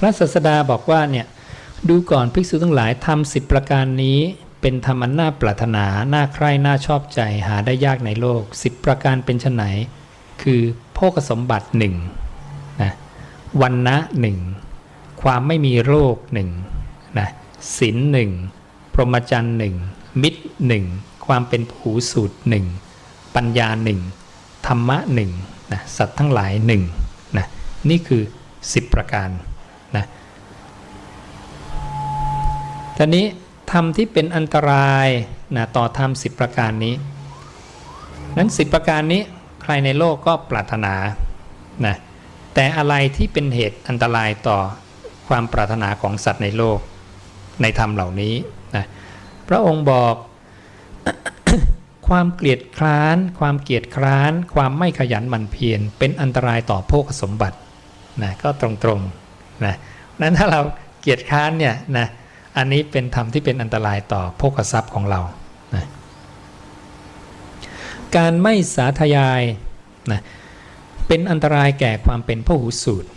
พระศาสดาบอกว่าเนี่ยดูก่อนภิกษุทั้งหลายทำสิบประการนี้ เป็นธรรมนน่าปรารถนาน่าใคร่น่าชอบใจหาได้ยากในโลกสิบประการเป็นไฉนคือโภคสมบัติหนึ่งนะวันนะหนึ่งความไม่มีโรคหนึ่งนะศีลหนึ่งพรหมจรรย์หนึ่งมิตรหนึ่งความเป็นผูสูตรหนึ่งปัญญาหนึ่งธรรมะหนึ่งนะสัตว์ทั้งหลายหนึ่งนะนี่คือ 10 ประการ ทีนี้ธรรมที่เป็นอันตรายนะต่อธรรมสิประการนี้ นั้นสิประการนี้ใครในโลกก็ปรารถนานะแต่อะไรที่เป็นเหตุอันตรายต่อความปรารถนาของสัตว์ในโลกในธรรมเหล่านี้นะพระองค์บอกความเกลียดคร้าน ความเกียจคร้าน ความไม่ขยันหมั่นเพียรเป็นอันตรายต่อโภคสมบัตินะก็ตรงๆนะนั้นถ้าเราเกียจคร้านเนี่ยนะ อันนี้เป็นธรรมที่เป็นอันตรายต่อโภคทรัพย์ของเรานะการไม่สาธยายนะเป็นอันตรายแก่ความเป็นพหูสูตร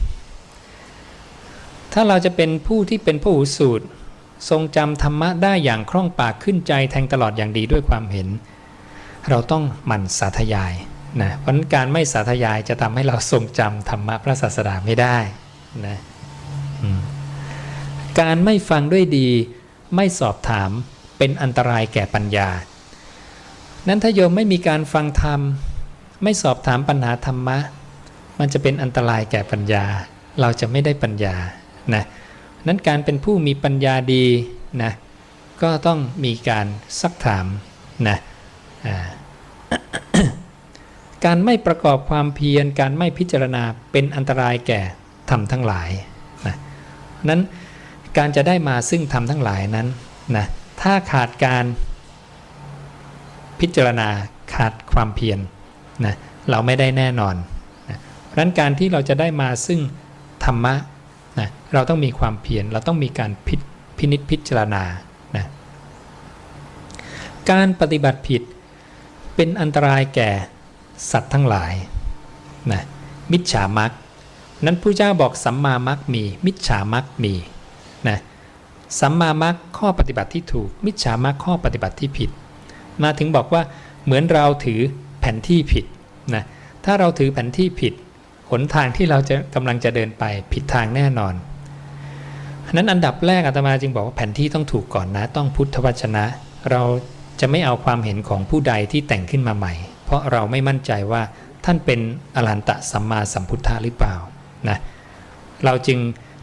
ถ้าเราจะเป็นผู้ที่เป็นพหูสูตร ทรงจำธรรมะได้อย่างคล่องปากขึ้นใจแทงตลอดอย่างดีด้วยความเห็น เราต้องหมั่นสาธยายนะเพราะการไม่สาธยายจะทำให้เราทรงจำธรรมะพระศาสดาไม่ได้นะ การไม่ฟังด้วยดี ไม่สอบถามเป็นอันตรายแก่ปัญญา นั้นถ้าโยมไม่มีการฟังธรรม ไม่สอบถามปัญหาธรรมะ มันจะเป็นอันตรายแก่ปัญญา เราจะไม่ได้ปัญญานะนั้นการเป็นผู้มีปัญญาดีนะก็ต้องมีการซักถามนะการไม่ประกอบความเพียรการไม่พิจารณาเป็นอันตรายแก่ธรรมทั้งหลายนะนั้น การจะได้มาซึ่งธรรมทั้งหลายนั้นนะถ้าขาดการพิจารณาขาดความเพียรนะเราไม่ได้แน่นอนนะเพราะนั้นการที่เราจะได้มาซึ่งธรรมะนะเราต้องมีความเพียรเราต้องมีการพิพินิจพิจารณานะการปฏิบัติผิดเป็นอันตรายแก่สัตว์ทั้งหลายนะมิจฉามักนั้นผู้เจ้าบอกสัมมามักมี มิจฉามักมี นะสัมมามักข้อปฏิบัติที่ถูก มิจฉามักข้อปฏิบัติที่ผิด มาถึงบอกว่าเหมือนเราถือแผนที่ผิดนะถ้าเราถือแผนที่ผิดหนทางที่เราจะกำลังจะเดินไปผิดทางแน่นอนนั้นอันดับแรกอาตมาจึงบอกว่าแผนที่ต้องถูกก่อนนะ ต้องพุทธวจนะ เราจะไม่เอาความเห็นของผู้ใดที่แต่งขึ้นมาใหม่ เพราะเราไม่มั่นใจว่าท่านเป็นอรันตะสัมมาสัมพุทธะหรือเปล่านะเราจึง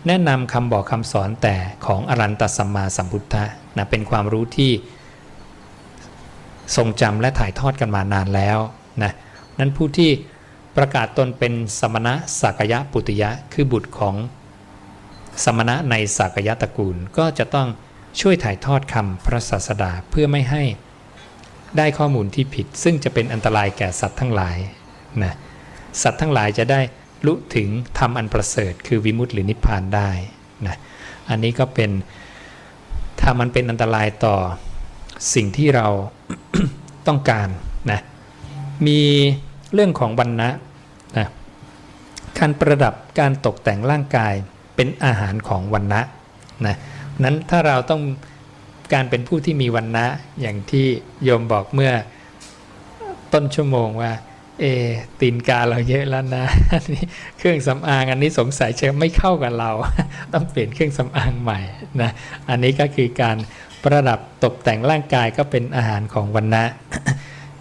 แนะนำคำบอกคำสอนแต่ของอรันตสัมมาสัมพุทธะนะเป็นความรู้ที่ทรงจำและถ่ายทอดกันมานานแล้วนะนั้นผู้ที่ประกาศตนเป็นสมณะสักยะปุติยะ คือบุตรของสมณะในสักยะตระกูล ก็จะต้องช่วยถ่ายทอดคำพระศาสดาเพื่อไม่ให้ได้ข้อมูลที่ผิด ซึ่งจะเป็นอันตรายแก่สัตว์ทั้งหลายนะสัตว์ทั้งหลายจะได้ รู้ถึงธรรมอันประเสริฐ คือวิมุตติหรือนิพพานได้นะอันนี้ก็เป็นถ้ามันเป็นอันตรายต่อสิ่งที่เราต้องการนะมีเรื่องของวันนะนะการประดับการตกแต่งร่างกายเป็นอาหารของวันนะนะนั้นถ้าเราต้องการเป็นผู้ที่มีวันนะอย่างที่โยมบอกเมื่อต้นชั่วโมงว่า เอตีนกาเราเยอะแล้วนะอันนี้เครื่องสำอางอันนี้สงสัยจะไม่เข้ากับเรา ต้องเปลี่ยนเครื่องสำอางใหม่นะอันนี้ก็คือการประดับตกแต่งร่างกายก็เป็นอาหารของวันนะ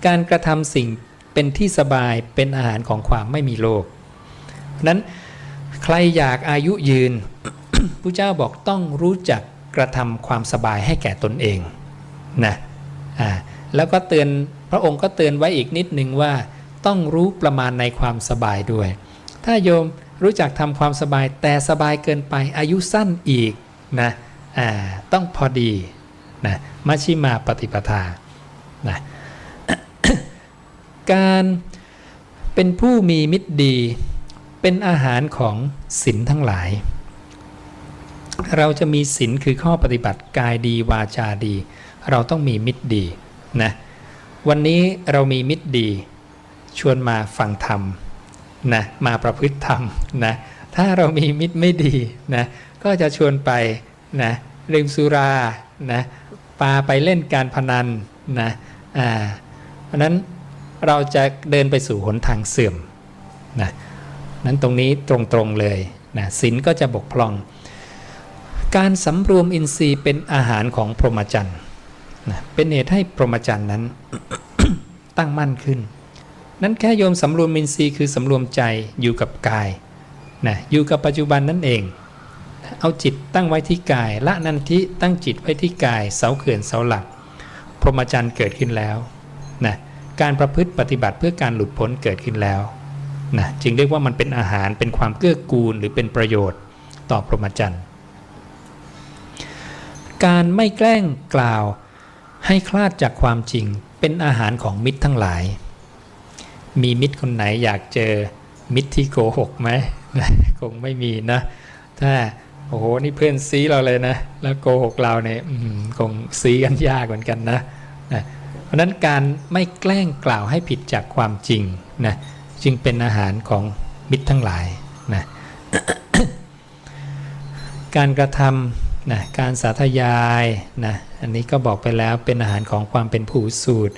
การกระทำสิ่งเป็นที่สบายเป็นอาหารของความไม่มีโรคนั้นใครอยากอายุยืนผู้เจ้าบอกต้องรู้จักกระทำความสบายให้แก่ตนเองนะอ่าแล้วก็เตือนพระองค์ก็เตือนไว้อีกนิดนึงว่า ต้องรู้ประมาณในความสบายด้วย ถ้าโยมรู้จักทำความสบายแต่สบายเกินไปอายุสั้นอีกนะอ่าต้องพอดีนะมัชชิมาปฏิปทานะการเป็นผู้มีมิตรดี เป็นอาหารของศีลทั้งหลาย เราจะมีศีลคือข้อปฏิบัติกายดีวาจาดี เราต้องมีมิตรดีนะวันนี้เรามีมิตรดี ชวนมาฟังธรรมนะมาประพฤติธรรมนะถ้าเรามีมิตรไม่ดีนะก็จะชวนไปนะดื่มสุรานะปาไปเล่นการพนันนะอ่าเพราะฉะนั้นเราจะเดินไปสู่หนทางเสื่อมนะนั้นตรงนี้ตรงๆเลยนะศีลก็จะบกพร่อง การสำรวมอินทรีย์เป็นอาหารของพรหมจรรย์นะเป็นเหตุให้พรหมจรรย์นั้น ตั้งมั่นขึ้น นั้นแค่โยมสำรวมอินทรีย์คือสำรวมใจอยู่กับกายนะอยู่กับปัจจุบันนั่นเอง เอาจิตตั้งไว้ที่กาย ละนันทิตั้งจิตไว้ที่กาย เสาเขื่อนเสาหลัก พรหมจรรย์เกิดขึ้นแล้วนะการประพฤติปฏิบัติเพื่อการหลุดพ้นเกิดขึ้นแล้วนะจึงเรียกว่ามันเป็นอาหารเป็นความเกื้อกูลหรือเป็นประโยชน์ต่อพรหมจรรย์การไม่แกล้งกล่าวให้คลาดจากความจริงเป็นอาหารของมิตรทั้งหลาย มีมิตรคนไหนอยากเจอมิตรที่โกหกไหมคงไม่มีนะ ถ้าโอ้โหนี่เพื่อนซีเราเลยนะ แล้วโกหกเราเนี่ยคงซีกันยากเหมือนกันนะนะเพราะฉะนั้นการไม่แกล้งกล่าวให้ผิดจากความจริงนะจึงเป็นอาหารของมิตรทั้งหลายนะการกระทำนะการสาธยายนะอันนี้ก็บอกไปแล้วเป็นอาหารของความเป็นผู้สูตร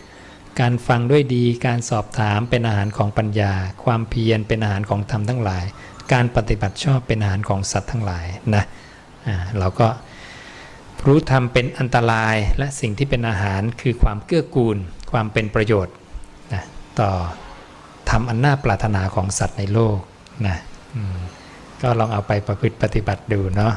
การฟังด้วยดี การสอบถามเป็นอาหารของปัญญา ความเพียรเป็นอาหารของธรรมทั้งหลาย การปฏิบัติชอบเป็นอาหารของสัตว์ทั้งหลายนะเราก็รู้ธรรมเป็นอันตรายและสิ่งที่เป็นอาหารคือความเกื้อกูล ความเป็นประโยชน์นะต่อธรรมอันน่าปรารถนาของสัตว์ในโลกนะก็ลองเอาไปประพฤติปฏิบัติดูเนาะ